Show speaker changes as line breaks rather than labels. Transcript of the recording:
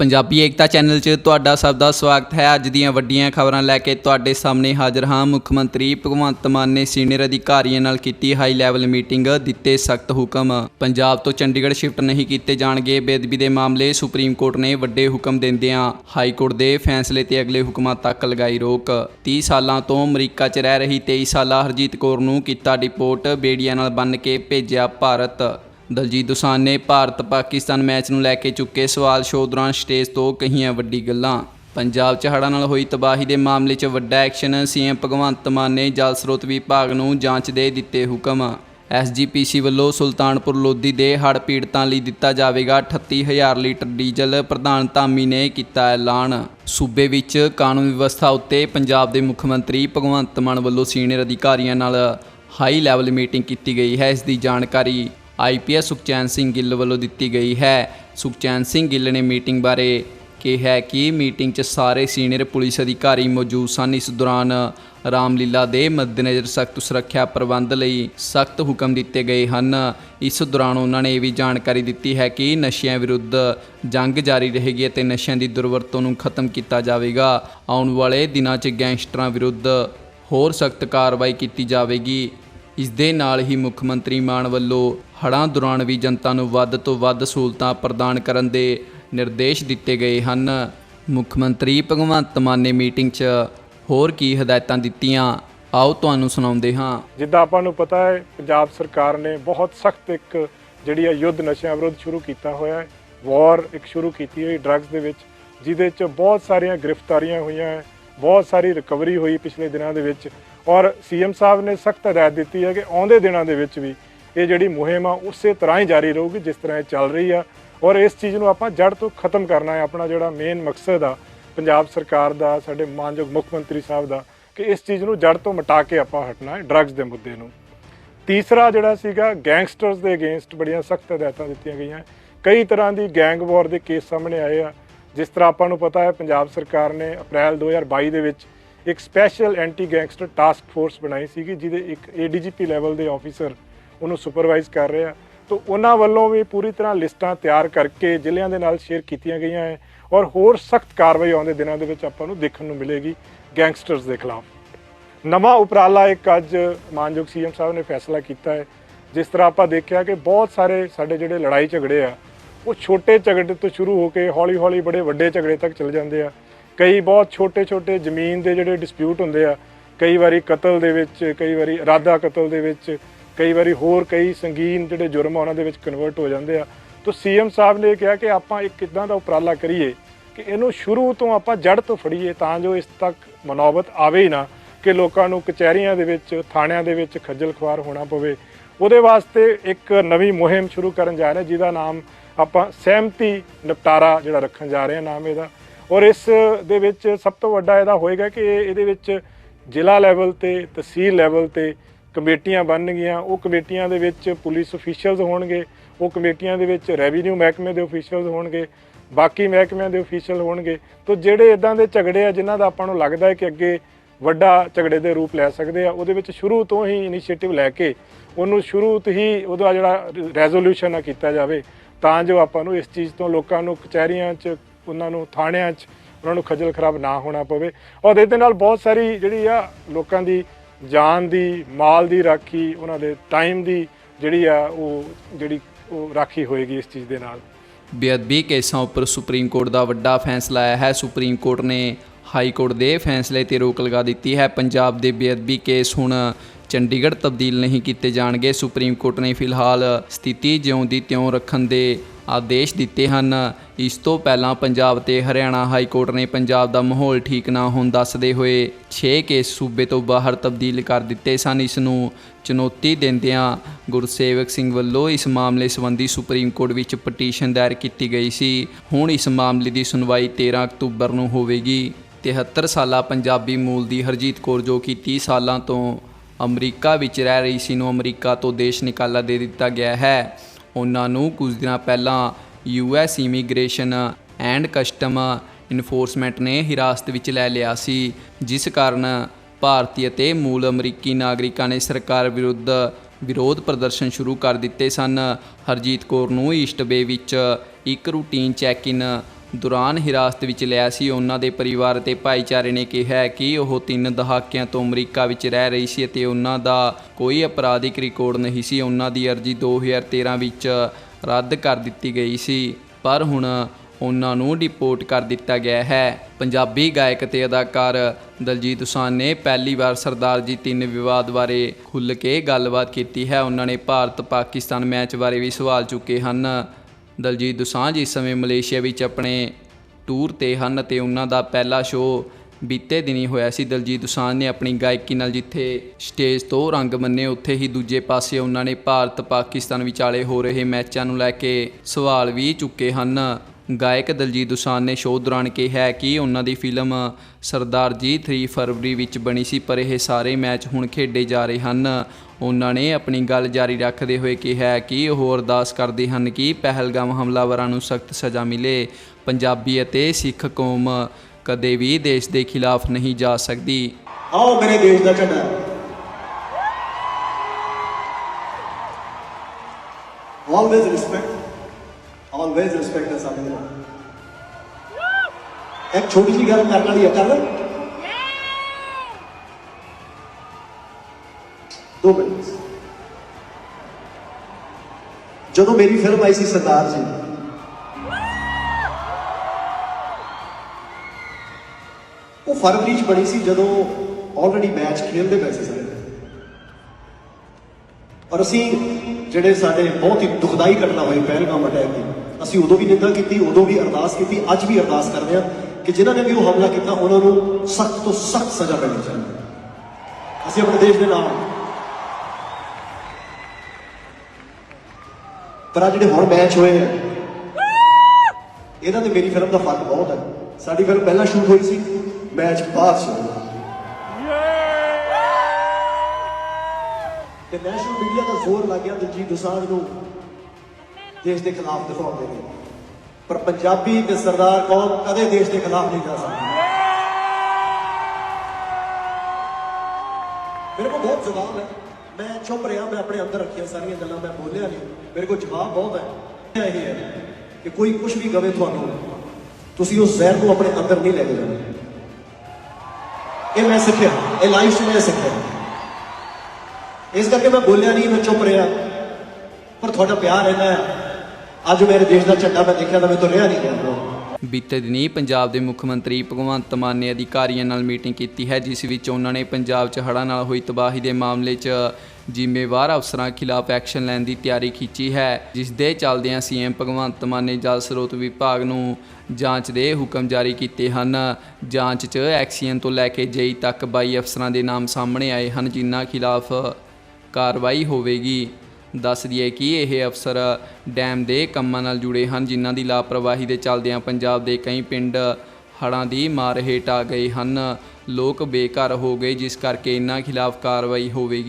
ਪੰਜਾਬੀ ਏਕਤਾ channel 'ਚ ਤੁਹਾਡਾ ਸਭ ਦਾ ਸਵਾਗਤ ਹੈ। ਅੱਜ ਦੀਆਂ ਵੱਡੀਆਂ ਖਬਰਾਂ ਲੈ ਕੇ ਤੁਹਾਡੇ ਸਾਹਮਣੇ ਹਾਜ਼ਰ ਹਾਂ। ਮੁੱਖ ਮੰਤਰੀ ਭਗਵੰਤ ਮਾਨ ਨੇ ਸੀਨੀਅਰ ਅਧਿਕਾਰੀਆਂ ਨਾਲ ਕੀਤੀ ਹਾਈ ਲੈਵਲ ਮੀਟਿੰਗ, ਦਿੱਤੇ ਸਖਤ ਹੁਕਮ। ਪੰਜਾਬ ਤੋਂ ਚੰਡੀਗੜ੍ਹ ਸ਼ਿਫਟ ਨਹੀਂ ਕੀਤੇ ਜਾਣਗੇ। ਬੇਦਬੀ ਦੇ ਮਾਮਲੇ ਸੁਪਰੀਮ ਕੋਰਟ ਨੇ ਵੱਡੇ ਹੁਕਮ ਦਿੰਦਿਆਂ ਹਾਈ ਕੋਰਟ ਦੇ ਫੈਸਲੇ ਤੇ ਅਗਲੇ ਹੁਕਮਾਂ ਤੱਕ ਲਗਾਈ ਰੋਕ। 30 ਸਾਲਾਂ ਤੋਂ ਅਮਰੀਕਾ 'ਚ ਰਹਿ ਰਹੀ 23 ਸਾਲਾ ਹਰਜੀਤ ਕੌਰ ਨੂੰ ਕੀਤਾ ਡਿਪੋਰਟ। ਬੇੜੀਆਂ ਨਾਲ ਬੰਨ੍ਹ ਕੇ ਭੇਜਿਆ ਭਾਰਤ। ਦਲਜੀਤ ਦੋਸਾਂਝ ਨੇ ਭਾਰਤ ਪਾਕਿਸਤਾਨ ਮੈਚ ਨੂੰ ਲੈ ਕੇ ਚੁੱਕੇ ਸਵਾਲ ਸ਼ੋਅ ਦੌਰਾਨ ਸਟੇਜ ਤੋਂ ਕਹੀਆਂ ਵੱਡੀ ਗੱਲਾਂ। ਪੰਜਾਬ 'ਚ ਹੜ੍ਹਾਂ ਨਾਲ ਹੋਈ ਤਬਾਹੀ ਦੇ ਮਾਮਲੇ 'ਚ ਵੱਡਾ ਐਕਸ਼ਨ ਸੀਐਮ ਭਗਵੰਤ ਮਾਨ ਨੇ ਜਲ ਸਰੋਤ ਵਿਭਾਗ ਨੂੰ ਜਾਂਚ ਦੇ ਦਿੱਤੇ ਹੁਕਮ। ਐਸਜੀਪੀਸੀ ਵੱਲੋਂ ਸੁਲਤਾਨਪੁਰ ਲੋਧੀ ਦੇ ਹੜ੍ਹ ਪੀੜਤਾਂ ਲਈ ਦਿੱਤਾ ਜਾਵੇਗਾ 38000 ਲੀਟਰ ਡੀਜ਼ਲ, ਪ੍ਰਧਾਨ ਧਾਮੀ ਨੇ ਕੀਤਾ ਐਲਾਨ। ਸੂਬੇ ਵਿੱਚ ਕਾਨੂੰਨ ਵਿਵਸਥਾ ਉੱਤੇ ਪੰਜਾਬ ਦੇ ਮੁੱਖ ਮੰਤਰੀ ਭਗਵੰਤ ਮਾਨ ਵੱਲੋਂ ਸੀਨੀਅਰ ਅਧਿਕਾਰੀਆਂ ਨਾਲ ਹਾਈ ਲੈਵਲ ਮੀਟਿੰਗ ਕੀਤੀ ਗਈ ਹੈ। ਇਸ ਦੀ ਜਾਣਕਾਰੀ ਆਈਪੀਐਸ ਸੁਖਚੈਨ ਸਿੰਘ ਗਿੱਲ ਵੱਲੋਂ ਦਿੱਤੀ ਗਈ ਹੈ। ਸੁਖਚੈਨ ਸਿੰਘ ਗਿੱਲ ਨੇ ਮੀਟਿੰਗ ਬਾਰੇ ਕਿਹਾ ਕਿ ਮੀਟਿੰਗ 'ਚ ਸਾਰੇ ਸੀਨੀਅਰ ਪੁਲਿਸ ਅਧਿਕਾਰੀ ਮੌਜੂਦ ਸਨ। ਇਸ ਦੌਰਾਨ ਰਾਮਲੀਲਾ ਦੇ ਮੱਦੇਨਜ਼ਰ ਸਖਤ ਸੁਰੱਖਿਆ ਪ੍ਰਬੰਧ ਲਈ ਸਖਤ ਹੁਕਮ ਦਿੱਤੇ ਗਏ ਹਨ। ਇਸ ਦੌਰਾਨ ਉਹਨਾਂ ਨੇ ਇਹ ਵੀ ਜਾਣਕਾਰੀ ਦਿੱਤੀ ਹੈ ਕਿ ਨਸ਼ਿਆਂ ਵਿਰੁੱਧ ਜੰਗ ਜਾਰੀ ਰਹੇਗੀ ਅਤੇ ਨਸ਼ਿਆਂ ਦੀ ਦੁਰਵਰਤੋਂ ਨੂੰ ਖਤਮ ਕੀਤਾ ਜਾਵੇਗਾ। ਆਉਣ ਵਾਲੇ ਦਿਨਾਂ 'ਚ ਗੈਂਗਸਟਰਾਂ ਵਿਰੁੱਧ ਹੋਰ ਸਖਤ ਕਾਰਵਾਈ ਕੀਤੀ ਜਾਵੇਗੀ। ਇਸ ਦੇ ਨਾਲ ਹੀ ਮੁੱਖ ਮੰਤਰੀ ਮਾਨ ਵੱਲੋਂ ਹੜ੍ਹਾਂ ਦੌਰਾਨ ਵੀ ਜਨਤਾ ਨੂੰ ਵੱਧ ਤੋਂ ਵੱਧ ਸਹੂਲਤਾਂ ਪ੍ਰਦਾਨ ਕਰਨ ਦੇ ਨਿਰਦੇਸ਼ ਦਿੱਤੇ ਗਏ ਹਨ। ਮੁੱਖ ਮੰਤਰੀ ਭਗਵੰਤ ਮਾਨ ਨੇ ਮੀਟਿੰਗ 'ਚ ਹੋਰ ਕੀ ਹਦਾਇਤਾਂ ਦਿੱਤੀਆਂ? ਆਓ ਤੁਹਾਨੂੰ ਸੁਣਾਉਂਦੇ ਹਾਂ।
ਜਿੱਦਾਂ ਆਪਾਂ ਨੂੰ ਪਤਾ ਹੈ, ਪੰਜਾਬ ਸਰਕਾਰ ਨੇ ਬਹੁਤ ਸਖਤ ਇੱਕ ਜਿਹੜੀ ਹੈ ਯੁੱਧ ਨਸ਼ਿਆਂ ਵਿਰੁੱਧ ਸ਼ੁਰੂ ਕੀਤਾ ਹੋਇਆ ਹੈ। ਵਾਰ ਇੱਕ ਸ਼ੁਰੂ ਕੀਤੀ ਹੋਈ ਡਰੱਗਸ ਦੇ ਵਿੱਚ, ਜਿਹਦੇ 'ਚ ਬਹੁਤ ਸਾਰੀਆਂ ਗ੍ਰਿਫਤਾਰੀਆਂ ਹੋਈਆਂ ਹੈ। ਬਹੁਤ ਸਾਰੀ ਰਿਕਵਰੀ ਹੋਈ ਪਿਛਲੇ ਦਿਨਾਂ ਦੇ ਵਿੱਚ। ਔਰ ਸੀਐਮ ਸਾਹਿਬ ਨੇ ਸਖਤ ਹਦਾਇਤ ਦਿੱਤੀ ਹੈ ਕਿ ਆਉਂਦੇ ਦਿਨਾਂ ਦੇ ਵਿੱਚ ਵੀ ਇਹ ਜਿਹੜੀ ਮੁਹਿੰਮ ਆ, ਉਸੇ ਤਰ੍ਹਾਂ ਹੀ ਜਾਰੀ ਰਹੂਗੀ ਜਿਸ ਤਰ੍ਹਾਂ ਇਹ ਚੱਲ ਰਹੀ ਆ। ਔਰ ਇਸ ਚੀਜ਼ ਨੂੰ ਆਪਾਂ ਜੜ ਤੋਂ ਖਤਮ ਕਰਨਾ ਹੈ। ਆਪਣਾ ਜਿਹੜਾ ਮੇਨ ਮਕਸਦ ਆ, ਪੰਜਾਬ ਸਰਕਾਰ ਦਾ, ਸਾਡੇ ਮਾਨਯੋਗ ਮੁੱਖ ਮੰਤਰੀ ਸਾਹਿਬ ਦਾ, ਕਿ ਇਸ ਚੀਜ਼ ਨੂੰ ਜੜ ਤੋਂ ਮਿਟਾ ਕੇ ਆਪਾਂ ਹਟਣਾ ਹੈ ਡਰੱਗਸ ਦੇ ਮੁੱਦੇ ਨੂੰ। ਤੀਸਰਾ ਜਿਹੜਾ ਸੀਗਾ ਗੈਂਗਸਟਰਸ ਦੇ ਅਗੇਂਸਟ ਬੜੀਆਂ ਸਖਤ ਹਦਾਇਤਾਂ ਦਿੱਤੀਆਂ ਗਈਆਂ। ਕਈ ਤਰ੍ਹਾਂ ਦੀ ਗੈਂਗ ਵਾਰ ਦੇ ਕੇਸ ਸਾਹਮਣੇ ਆਏ ਆ। ਜਿਸ ਤਰ੍ਹਾਂ ਆਪਾਂ ਨੂੰ ਪਤਾ ਹੈ, ਪੰਜਾਬ ਸਰਕਾਰ ਨੇ ਅਪ੍ਰੈਲ 2022 ਦੇ ਵਿੱਚ ਇੱਕ special anti gangster task force ਬਣਾਈ ਸੀਗੀ, ਜਿਹਦੇ ਇੱਕ ਏਡੀਜੀਪੀ ਲੈਵਲ ਦੇ ਆਫੀਸਰ ਉਹਨੂੰ ਸੁਪਰਵਾਈਜ਼ ਕਰ ਰਿਹਾ ਤਾਂ ਉਹਨਾਂ ਵੱਲੋਂ ਵੀ ਪੂਰੀ ਤਰ੍ਹਾਂ ਲਿਸਟਾਂ ਤਿਆਰ ਕਰਕੇ ਜ਼ਿਲ੍ਹਿਆਂ ਦੇ ਨਾਲ ਸ਼ੇਅਰ ਕੀਤੀਆਂ ਗਈਆਂ ਹੈ ਔਰ ਹੋਰ ਸਖਤ ਕਾਰਵਾਈ ਆਉਂਦੇ ਦਿਨਾਂ ਦੇ ਵਿੱਚ ਆਪਾਂ ਨੂੰ ਦੇਖਣ ਨੂੰ ਮਿਲੇਗੀ ਗੈਂਗਸਟਰਸ ਦੇ ਖਿਲਾਫ। ਨਵਾਂ ਉਪਰਾਲਾ ਇੱਕ ਅੱਜ ਮਾਨਯੋਗ ਸੀਐਮ ਸਾਹਿਬ ਨੇ ਫੈਸਲਾ ਕੀਤਾ ਹੈ, ਜਿਸ ਤਰ੍ਹਾਂ ਆਪਾਂ ਦੇਖਿਆ ਕਿ ਬਹੁਤ ਸਾਰੇ ਸਾਡੇ ਜਿਹੜੇ ਲੜਾਈ ਝਗੜੇ ਆ ਉਹ ਛੋਟੇ ਝਗੜੇ ਤੋਂ ਸ਼ੁਰੂ ਹੋ ਕੇ ਹੌਲੀ-ਹੌਲੀ ਬੜੇ ਵੱਡੇ ਝਗੜੇ ਤੱਕ ਚਲੇ ਜਾਂਦੇ ਆ। ਕਈ ਬਹੁਤ ਛੋਟੇ-ਛੋਟੇ ਜ਼ਮੀਨ ਦੇ ਜਿਹੜੇ ਡਿਸਪਿਊਟ ਹੁੰਦੇ ਆ, ਕਈ ਵਾਰੀ ਕਤਲ ਦੇ ਵਿੱਚ, ਕਈ ਵਾਰੀ ਇਰਾਦਾ ਕਤਲ ਦੇ ਵਿੱਚ, ਕਈ ਵਾਰੀ ਹੋਰ ਕਈ ਸੰਗੀਨ ਜਿਹੜੇ ਜੁਰਮ ਆ ਉਹਨਾਂ ਦੇ ਵਿੱਚ ਕਨਵਰਟ ਹੋ ਜਾਂਦੇ ਆ। ਤਾਂ ਸੀਐਮ ਸਾਹਿਬ ਨੇ ਕਿਹਾ ਕਿ ਆਪਾਂ ਇੱਕ ਇਦਾਂ ਦਾ ਉਪਰਾਲਾ ਕਰੀਏ ਕਿ ਇਹਨੂੰ ਸ਼ੁਰੂ ਤੋਂ ਆਪਾਂ ਜੜ ਤੋਂ ਫੜੀਏ ਤਾਂ ਜੋ ਇਸ ਤੱਕ ਮਨੋਬਤ ਆਵੇ ਹੀ ਨਾ। ਕਿ ਲੋਕਾਂ ਨੂੰ ਕਚਹਿਰੀਆਂ ਦੇ ਵਿੱਚ, ਥਾਣਿਆਂ ਦੇ ਵਿੱਚ ਖੱਜਲ ਖੁਆਰ ਹੋਣਾ ਪਵੇ। ਉਹਦੇ ਵਾਸਤੇ ਇੱਕ ਨਵੀਂ ਮੁਹਿੰਮ ਸ਼ੁਰੂ ਕਰਨ ਜਾ ਰਹੇ, ਜਿਹਦਾ ਨਾਮ ਆਪਾਂ ਸਹਿਮਤੀ ਨਿਪਟਾਰਾ ਜਿਹੜਾ ਰੱਖਣ ਜਾ ਰਹੇ ਹਾਂ, ਨਾਮ ਇਹਦਾ। ਔਰ ਇਸ ਦੇ ਵਿੱਚ ਸਭ ਤੋਂ ਵੱਡਾ ਇਹਦਾ ਹੋਏਗਾ ਕਿ ਇਹਦੇ ਵਿੱਚ ਜ਼ਿਲ੍ਹਾ ਲੈਵਲ ਤੇ, ਤਹਿਸੀਲ ਲੈਵਲ ਤੇ ਕਮੇਟੀਆਂ ਬਣਨਗੀਆਂ। ਉਹ ਕਮੇਟੀਆਂ ਦੇ ਵਿੱਚ ਪੁਲਿਸ ਅਫੀਸ਼ੀਅਲਸ ਹੋਣਗੇ, ਉਹ ਕਮੇਟੀਆਂ ਦੇ ਵਿੱਚ ਰੈਵਨਿਊ ਮਹਿਕਮੇ ਦੇ ਅਫੀਸ਼ੀਅਲਸ ਹੋਣਗੇ, ਬਾਕੀ ਮਹਿਕਮਿਆਂ ਦੇ ਅਫੀਸ਼ੀਅਲ ਹੋਣਗੇ। ਤੋਂ ਜਿਹੜੇ ਇਦਾਂ ਦੇ ਝਗੜੇ ਆ, ਜਿਨ੍ਹਾਂ ਦਾ ਆਪਾਂ ਨੂੰ ਲੱਗਦਾ ਹੈ ਕਿ ਅੱਗੇ ਵੱਡਾ ਝਗੜੇ ਦੇ ਰੂਪ ਲੈ ਸਕਦੇ ਆ, ਉਹਦੇ ਵਿੱਚ ਸ਼ੁਰੂ ਤੋਂ ਹੀ ਇਨੀਸ਼ੀਏਟਿਵ ਲੈ ਕੇ ਉਹਨੂੰ ਸ਼ੁਰੂ ਤੋਂ ਹੀ ਉਹਦਾ ਜਿਹੜਾ ਰੈਜ਼ੋਲੂਸ਼ਨ ਆ ਕੀਤਾ ਜਾਵੇ, ਤਾਂ ਜੋ ਆਪਾਂ ਨੂੰ ਇਸ ਚੀਜ਼ ਤੋਂ ਲੋਕਾਂ ਨੂੰ ਕਚਹਿਰੀਆਂ 'ਚ, ਉਹਨਾਂ ਨੂੰ ਥਾਣਿਆਂ 'ਚ, ਉਹਨਾਂ ਨੂੰ ਖੱਜਲ ਖਰਾਬ ਨਾ ਹੋਣਾ ਪਵੇ। ਔਰ ਇਹਦੇ ਨਾਲ ਬਹੁਤ ਸਾਰੀ ਜਿਹੜੀ ਆ ਲੋਕਾਂ ਦੀ ਜਾਨ ਦੀ, ਮਾਲ ਦੀ ਰਾਖੀ, ਉਹਨਾਂ ਦੇ ਟਾਈਮ ਦੀ ਜਿਹੜੀ ਆ ਉਹ ਜਿਹੜੀ ਉਹ ਰਾਖੀ ਹੋਏਗੀ ਇਸ ਚੀਜ਼ ਦੇ ਨਾਲ।
ਬੇਅਦਬੀ ਕੇਸਾਂ ਉੱਪਰ ਸੁਪਰੀਮ ਕੋਰਟ ਦਾ ਵੱਡਾ ਫੈਸਲਾ ਆਇਆ ਹੈ। ਸੁਪਰੀਮ ਕੋਰਟ ਨੇ ਹਾਈ ਕੋਰਟ ਦੇ ਫੈਸਲੇ ਤੇ ਰੋਕ ਲਗਾ ਦਿੱਤੀ ਹੈ। ਪੰਜਾਬ ਦੇ ਬੇਅਦਬੀ ਕੇਸ ਹੁਣ ਚੰਡੀਗੜ੍ਹ ਤਬਦੀਲ ਨਹੀਂ ਕੀਤੇ ਜਾਣਗੇ। ਸੁਪਰੀਮ ਕੋਰਟ ਨੇ ਫਿਲਹਾਲ ਸਥਿਤੀ ਜਿਉਂ ਦੀ ਤਿਉਂ ਰੱਖਣ ਦੇ ਆਦੇਸ਼ ਦਿੱਤੇ ਹਨ। ਇਸ ਤੋਂ ਪਹਿਲਾਂ ਪੰਜਾਬ ਤੇ ਹਰਿਆਣਾ ਹਾਈ ਕੋਰਟ ਨੇ ਪੰਜਾਬ ਦਾ ਮਾਹੌਲ ਠੀਕ ਨਾ ਹੋਣ ਦੱਸਦੇ ਹੋਏ 6 ਕੇਸ ਸੂਬੇ ਤੋਂ ਬਾਹਰ ਤਬਦੀਲ ਕਰ ਦਿੱਤੇ ਸਨ। ਇਸ ਨੂੰ ਚੁਣੌਤੀ ਦਿੰਦਿਆਂ ਗੁਰਸੇਵਕ ਸਿੰਘ ਵੱਲੋਂ ਇਸ ਮਾਮਲੇ ਸੰਬੰਧੀ ਸੁਪਰੀਮ ਕੋਰਟ ਵਿੱਚ ਪਟੀਸ਼ਨ ਦਾਇਰ ਕੀਤੀ ਗਈ ਸੀ। ਹੁਣ ਇਸ ਮਾਮਲੇ ਦੀ ਸੁਣਵਾਈ 13 ਅਕਤੂਬਰ ਨੂੰ ਹੋਵੇਗੀ। 73 ਸਾਲਾ ਪੰਜਾਬੀ ਮੂਲ ਦੀ ਹਰਜੀਤ ਕੌਰ ਜੋ ਕਿ 30 ਸਾਲਾਂ ਤੋਂ ਅਮਰੀਕਾ ਵਿੱਚ ਰਹਿ ਰਹੀ ਸੀ ਨੂੰ ਅਮਰੀਕਾ ਤੋਂ ਦੇਸ਼ ਨਿਕਾਲਾ ਦੇ ਦਿੱਤਾ ਗਿਆ ਹੈ। ਉਹਨਾਂ ਨੂੰ ਕੁਝ ਦਿਨਾਂ ਪਹਿਲਾਂ US immigration and custom enforcement ਨੇ ਹਿਰਾਸਤ ਵਿੱਚ ਲੈ ਲਿਆ ਸੀ, ਜਿਸ ਕਾਰਨ ਭਾਰਤੀ ਅਤੇ ਮੂਲ ਅਮਰੀਕੀ ਨਾਗਰਿਕਾਂ ਨੇ ਸਰਕਾਰ ਵਿਰੁੱਧ ਵਿਰੋਧ ਪ੍ਰਦਰਸ਼ਨ ਸ਼ੁਰੂ ਕਰ ਦਿੱਤੇ ਸਨ। ਹਰਜੀਤ ਕੌਰ ਨੂੰ ਈਸਟ ਬੇ ਵਿੱਚ ਇੱਕ ਰੂਟੀਨ ਚੈੱਕ ਇਨ ਦੌਰਾਨ ਹਿਰਾਸਤ ਵਿੱਚ ਲਿਆ ਸੀ। ਉਹਨਾਂ ਦੇ ਪਰਿਵਾਰ ਅਤੇ ਭਾਈਚਾਰੇ ਨੇ ਕਿਹਾ ਕਿ ਉਹ ਤਿੰਨ ਦਹਾਕਿਆਂ ਤੋਂ ਅਮਰੀਕਾ ਵਿੱਚ ਰਹਿ ਰਹੀ ਸੀ ਅਤੇ ਉਹਨਾਂ ਦਾ ਕੋਈ ਅਪਰਾਧਿਕ ਰਿਕਾਰਡ ਨਹੀਂ ਸੀ। ਉਹਨਾਂ ਦੀ ਅਰਜ਼ੀ 2013 ਵਿੱਚ ਰੱਦ ਕਰ ਦਿੱਤੀ ਗਈ ਸੀ। ਪਰ ਹੁਣ ਉਹਨਾਂ ਨੂੰ ਡਿਪੋਰਟ ਕਰ ਦਿੱਤਾ ਗਿਆ ਹੈ। ਪੰਜਾਬੀ ਗਾਇਕ ਤੇ ਅਦਾਕਾਰ ਦਲਜੀਤ ਦੋਸਾਂਝ ਨੇ ਪਹਿਲੀ ਵਾਰ ਸਰਦਾਰ ਜੀ ਤਿੰਨ ਵਿਵਾਦ ਬਾਰੇ ਖੁੱਲ੍ਹ ਕੇ ਗੱਲਬਾਤ ਕੀਤੀ ਹੈ। ਉਹਨਾਂ ਨੇ ਭਾਰਤ ਪਾਕਿਸਤਾਨ ਮੈਚ ਬਾਰੇ ਵੀ ਸਵਾਲ ਚੁੱਕੇ ਹਨ। ਦਲਜੀਤ ਦੋਸਾਂਝ ਇਸ ਸਮੇਂ ਮਲੇਸ਼ੀਆ ਵਿੱਚ ਆਪਣੇ ਟੂਰ ਤੇ ਹਨ ਅਤੇ ਉਹਨਾਂ ਦਾ ਪਹਿਲਾ ਸ਼ੋਅ ਬੀਤੇ ਦਿਨੀ ਹੋਇਆ ਸੀ। ਦਲਜੀਤ ਦੁਸਾਂਝ ਨੇ ਆਪਣੀ ਗਾਇਕੀ ਨਾਲ ਜਿੱਥੇ ਸਟੇਜ ਤੋਂ ਰੰਗ ਮੰਨੇ ਉੱਥੇ ਹੀ ਦੂਜੇ ਪਾਸੇ ਉਹਨਾਂ ਨੇ ਭਾਰਤ ਪਾਕਿਸਤਾਨ ਵਿਚਾਲੇ ਹੋ ਰਹੇ ਮੈਚਾਂ ਨੂੰ ਲੈ ਕੇ ਸਵਾਲ ਵੀ ਚੁੱਕੇ ਹਨ। ਗਾਇਕ ਦਲਜੀਤ ਦੁਸਾਂਝ ਨੇ ਸ਼ੋਅ ਦੌਰਾਨ ਕਿਹਾ ਕਿ ਉਹਨਾਂ ਦੀ ਫਿਲਮ ਸਰਦਾਰ ਜੀ 3 ਫਰਵਰੀ ਵਿੱਚ ਬਣੀ ਸੀ, ਪਰ ਇਹ ਸਾਰੇ ਮੈਚ ਹੁਣ ਖੇਡੇ ਜਾ ਰਹੇ ਹਨ। ਉਹਨਾਂ ਨੇ ਆਪਣੀ ਗੱਲ ਜਾਰੀ ਰੱਖਦੇ ਹੋਏ ਕਿਹਾ ਕਿ ਉਹ ਅਰਦਾਸ ਕਰਦੇ ਹਨ ਕਿ ਪਹਿਲਗਾਮ ਹਮਲਾਵਰਾਂ ਨੂੰ ਸਖਤ ਸਜ਼ਾ ਮਿਲੇ। ਪੰਜਾਬੀ ਅਤੇ ਸਿੱਖ ਕੌਮ ਕਦੇ ਵੀ ਦੇਸ਼ ਦੇ ਖਿਲਾਫ ਨਹੀਂ ਜਾ ਸਕਦੀ।
ਆਓ ਮੇਰੇ ਦੇਸ਼ ਦਾ ਝੰਡਾ। ਆਲਵੇਜ਼ ਰਿਸਪੈਕਟ ਆਲਵੇਜ਼ ਰਿਸਪੈਕਟ ਹੈ ਸਾਡੇ ਨਾਲ ਇੱਕ ਛੋਟੀ ਜਿਹੀ ਗੱਲ ਕਰਨ ਵਾਲੀ ਹੈ ਕਰ ਲੈ ਦੋ ਮਿੰਟ। ਜਦੋਂ ਮੇਰੀ ਫਿਲਮ ਆਈ ਸੀ ਸਰਦਾਰ ਜੀ, ਉਹ ਫਰਵਰੀ ਚ ਬਣੀ ਸੀ ਜਦੋਂ ਆਲਰੇਡੀ ਮੈਚ ਖੇਲਦੇ ਪਏ ਸੀ ਸਾਰੇ। ਔਰ ਅਸੀਂ ਜਿਹੜੇ ਸਾਡੇ ਬਹੁਤ ਹੀ ਦੁਖਦਾਈ ਘਟਨਾ ਹੋਈ ਪਹਿਲਗਾਮ ਅਟੈਕ ਦੀ, ਅਸੀਂ ਉਦੋਂ ਵੀ ਨਿੰਦਾ ਕੀਤੀ, ਉਦੋਂ ਵੀ ਅਰਦਾਸ ਕੀਤੀ, ਅੱਜ ਵੀ ਅਰਦਾਸ ਕਰਦੇ ਹਾਂ ਕਿ ਜਿਨ੍ਹਾਂ ਨੇ ਵੀ ਉਹ ਹਮਲਾ ਕੀਤਾ, ਉਹਨਾਂ ਨੂੰ ਸਖਤ ਤੋਂ ਸਖਤ ਸਜ਼ਾ ਮਿਲਣੀ ਚਾਹੀਦੀ। ਅਸੀਂ ਆਪਣੇ ਦੇਸ਼ ਦੇ ਨਾਲ ਪਰ ਆਹ ਜਿਹੜੇ ਹੁਣ ਮੈਚ ਹੋਏ ਆ, ਇਹਨਾਂ ਤੇ ਮੇਰੀ ਫਿਲਮ ਦਾ ਫ਼ਰਕ ਬਹੁਤ ਹੈ ਸਾਡੀ ਫਿਲਮ ਪਹਿਲਾਂ ਸ਼ੂਟ ਹੋਈ ਸੀ ਮੈਚ ਬਾਅਦ ਸ਼ੁਰੂ ਹੋਇਆ ਤੇ ਨੈਸ਼ਨਲ ਮੀਡੀਆ ਦਾ ਜ਼ੋਰ ਲੱਗ ਗਿਆ ਦਿਲਜੀਤ ਦੋਸਾਂਝ ਨੂੰ, ਦੇਸ਼ ਦੇ ਖਿਲਾਫ ਦਿਖਾਉਂਦੇ ਨੇ। ਪਰ ਪੰਜਾਬੀ ਤੇ ਸਰਦਾਰ ਕੌਮ ਕਦੇ ਦੇਸ਼ ਦੇ ਖਿਲਾਫ ਨਹੀਂ ਜਾ ਸਕਦੀ। ਮੇਰੇ ਕੋਲ ਬਹੁਤ ਸਵਾਲ ਹੈ। ਮੈਂ ਚੁੱਪ ਰਿਹਾ, ਮੈਂ ਆਪਣੇ ਅੰਦਰ ਰੱਖੀਆਂ ਸਾਰੀਆਂ ਗੱਲਾਂ, ਮੈਂ ਬੋਲਿਆ ਨਹੀਂ। ਮੇਰੇ ਕੋਲ ਜਵਾਬ ਬਹੁਤ ਹੈ। ਇਹ ਹੈ ਕਿ ਕੋਈ ਕੁਝ ਵੀ ਕਵੇ ਤੁਹਾਨੂੰ, ਤੁਸੀਂ ਉਸ ਜ਼ਹਿਰ ਨੂੰ ਆਪਣੇ ਅੰਦਰ ਨਹੀਂ ਲੈ ਕੇ ਜਾਣਾ। ਇਹ ਮੈਂ ਸਿੱਖਿਆ, ਇਹ ਲਾਈਫ 'ਚ ਮੈਂ ਸਿੱਖਿਆ। ਇਸ ਕਰਕੇ ਮੈਂ ਬੋਲਿਆ ਨਹੀਂ, ਮੈਂ ਚੁੱਪ ਰਿਹਾ। ਪਰ ਤੁਹਾਡਾ ਪਿਆਰ ਇੰਨਾ ਹੈ। ਅੱਜ ਮੇਰੇ ਦੇਸ਼ ਦਾ ਝੰਡਾ ਮੈਂ ਦੇਖਿਆ ਤਾਂ ਮੈਂ ਤੋਂ ਰਿਹਾ ਨਹੀਂ ਗਿਆ।
ਬੀਤੇ ਦਿਨੀ ਪੰਜਾਬ ਦੇ ਮੁੱਖ ਮੰਤਰੀ ਭਗਵੰਤ ਮਾਨ ਨੇ ਅਧਿਕਾਰੀਆਂ ਨਾਲ ਮੀਟਿੰਗ ਕੀਤੀ ਹੈ, ਜਿਸ ਵਿੱਚ ਉਹਨਾਂ ਨੇ ਪੰਜਾਬ 'ਚ ਹੜ੍ਹਾਂ ਨਾਲ ਹੋਈ ਤਬਾਹੀ ਦੇ ਮਾਮਲੇ 'ਚ ਜ਼ਿੰਮੇਵਾਰ ਅਫਸਰਾਂ ਖਿਲਾਫ ਐਕਸ਼ਨ ਲੈਣ ਦੀ ਤਿਆਰੀ ਖਿੱਚੀ ਹੈ, ਜਿਸ ਦੇ ਚੱਲਦਿਆਂ ਸੀਐਮ ਭਗਵੰਤ ਮਾਨ ਨੇ ਜਲ ਸਰੋਤ ਵਿਭਾਗ ਨੂੰ ਜਾਂਚ ਦੇ ਹੁਕਮ ਜਾਰੀ ਕੀਤੇ ਹਨ। ਜਾਂਚ 'ਚ ਐਕਸੀਅਨ ਤੋਂ ਲੈ ਕੇ ਜੇਈ ਤੱਕ 22 ਅਫਸਰਾਂ ਦੇ ਨਾਮ ਸਾਹਮਣੇ ਆਏ ਹਨ, ਜਿਨ੍ਹਾਂ ਖਿਲਾਫ ਕਾਰਵਾਈ ਹੋਵੇਗੀ। ਦੱਸ ਦਈਏ ਕਿ ਇਹ ਅਫਸਰ ਡੈਮ ਦੇ ਕੰਮਾਂ ਨਾਲ ਜੁੜੇ ਹਨ, ਜਿਨ੍ਹਾਂ ਦੀ ਲਾਪਰਵਾਹੀ ਦੇ ਚੱਲਦਿਆਂ ਪੰਜਾਬ ਦੇ ਕਈ ਪਿੰਡ ਹੜ੍ਹਾਂ ਦੀ ਮਾਰ ਹੇਠ ਆ ਗਏ ਹਨ। ਲੋਕ ਬੇਘਰ ਹੋ ਗਏ, ਜਿਸ ਕਰਕੇ ਇਹਨਾਂ ਖਿਲਾਫ ਕਾਰਵਾਈ ਹੋਵੇਗੀ।